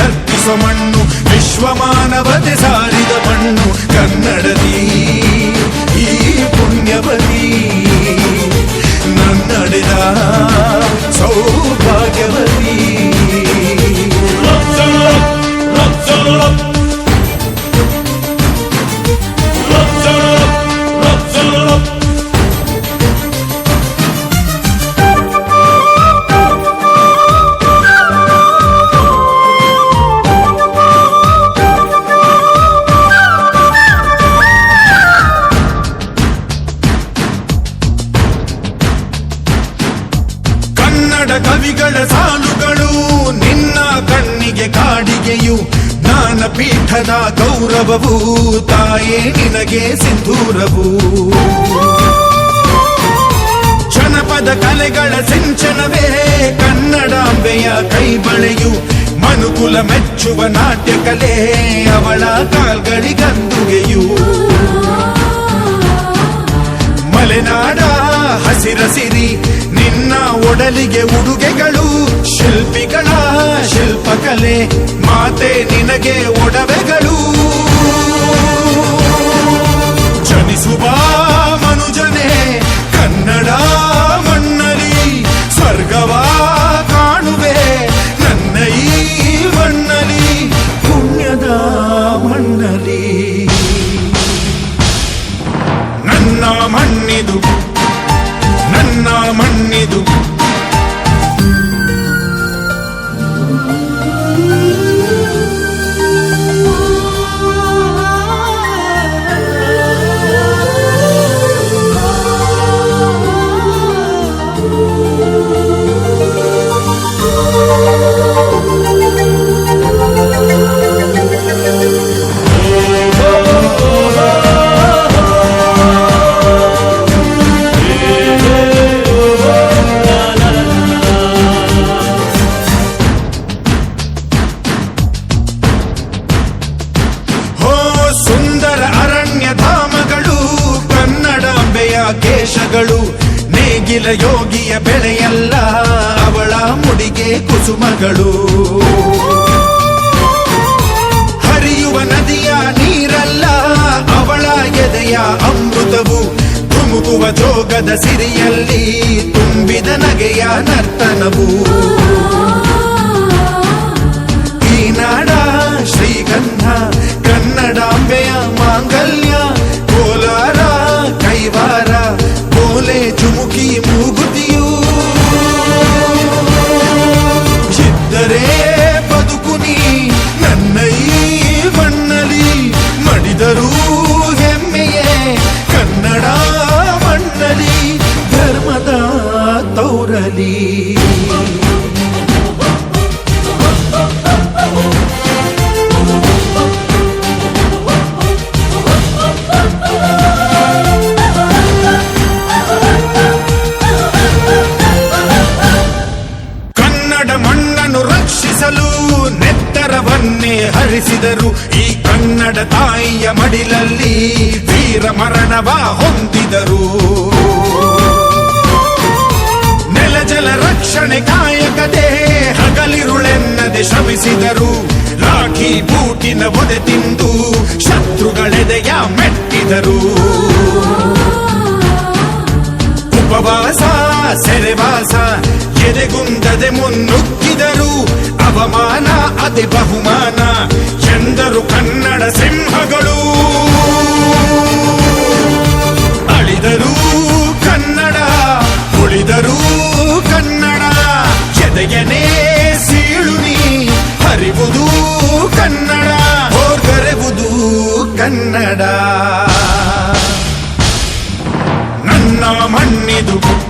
ನರ್ತಿಸೋ ಮಣ್ಣು ವಿಶ್ವಮಾನವತೆ ಸಾರಿದ ಮಣ್ಣು ಕನ್ನಡದಿ ಈ ಪುಣ್ಯವತಿ. ನನ್ನಡೆದ ಸೌಭಾಗ್ಯವತಿ ಜ್ಞಾನಪೀಠದ ಗೌರವವು ತಾಯೇ ನಿನಗೆ ಸಿಂಧೂರವು. ಜನಪದ ಕಲೆಗಳ ಸಿಂಚನವೇ ಕನ್ನಡಾಂಬೆಯ ಕೈಬಳೆಯು ಮನುಕುಲ ಮೆಚ್ಚುವ ನಾಟ್ಯ ಕಲೆ ಅವಳ ಕಾಲ್ಗಳಿಗಂದುಗೆಯು. ಮಲೆನಾಡ ಹಸಿರಸಿರಿ ನಿನ್ನ ಒಡಲಿಗೆ ಉಡುಗೆಗಳು. ಶಿಲ್ಪಿಗಳ ಶಿಲ್ಪಕಲೆ ಮಾತೆ ನಿನಗೆ ಒಡವೆಗಳು ಯೋಗಿಯ ಬೆಳೆಯಲ್ಲ ಅವಳ ಮುಡಿಗೆ ಕುಸುಮಗಳು. ಹರಿಯುವ ನದಿಯ ನೀರಲ್ಲ, ಅವಳ ಎದೆಯ ಅಮೃತವು ಧುಮುಕುವ ಜೋಗದ ಸಿರಿಯಲ್ಲಿ ತುಂಬಿದ ನಗೆಯ ನರ್ತನವು. ತಾಯಿಯ ಮಡಿಲಲ್ಲಿ ವೀರ ಮರಣವ ಹೊಂದಿದರು. ನೆಲ ಜಲ ರಕ್ಷಣೆ ಕಾಯಕದೆ ಹಗಲಿರುಳೆನ್ನದೆ ಶ್ರಮಿಸಿದರು ರಾಖಿ ಬೂಟಿನ ಒದೆ ತಿಂದು ಶತ್ರುಗಳೆದೆಯ ಮೆಟ್ಟಿದರು. ಉಪವಾಸ ಸೆರೆವಾಸ ಎದೆಗುಂದದೆ ಮುನ್ನುಗ್ಗಿದರು. ಅವಮಾನ ಅದೇ ಬಹುಮಾನ, ಎಂದರು ಕನ್ನಡ ಸಿಂಹಗಳು. ಅಳಿದರು ಕನ್ನಡ, ಉಳಿದರು ಕನ್ನಡ. ಎದೆಯನೇ ಸೀಳು ನೀ, ಹರಿವುದು ಕನ್ನಡ, ಹೋರ್ಗರೆವುದು ಕನ್ನಡ. ನನ್ನ ಮಣ್ಣಿದು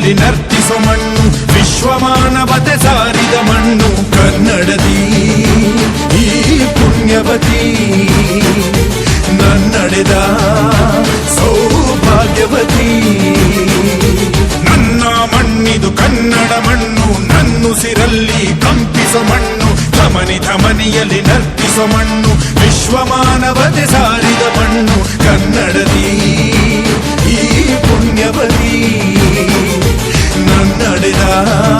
ಧಮನಿಯಲ್ಲಿ ನರ್ತಿಸೋ ಮಣ್ಣು ವಿಶ್ವಮಾನವತೆ ಸಾರಿದ ಮಣ್ಣು, ಕನ್ನಡದಿ, ಈ ಪುಣ್ಯವತಿ. ನನ್ನಡೆದ ಸೌಭಾಗ್ಯವತಿ. ನನ್ನ ಮಣ್ಣಿದು ಕನ್ನಡ ಮಣ್ಣು, ನನ್ನುಸಿರಲ್ಲಿ ಕಂಪಿಸೋ ಮಣ್ಣು, ಧಮನಿ ಧಮನಿಯಲ್ಲಿ ನರ್ತಿಸೋ ಮಣ್ಣು ವಿಶ್ವಮಾನವತೆ ಸಾರಿದ ಮಣ್ಣು, ಕನ್ನಡದಿ, ಈ ಪುಣ್ಯವತಿ. love.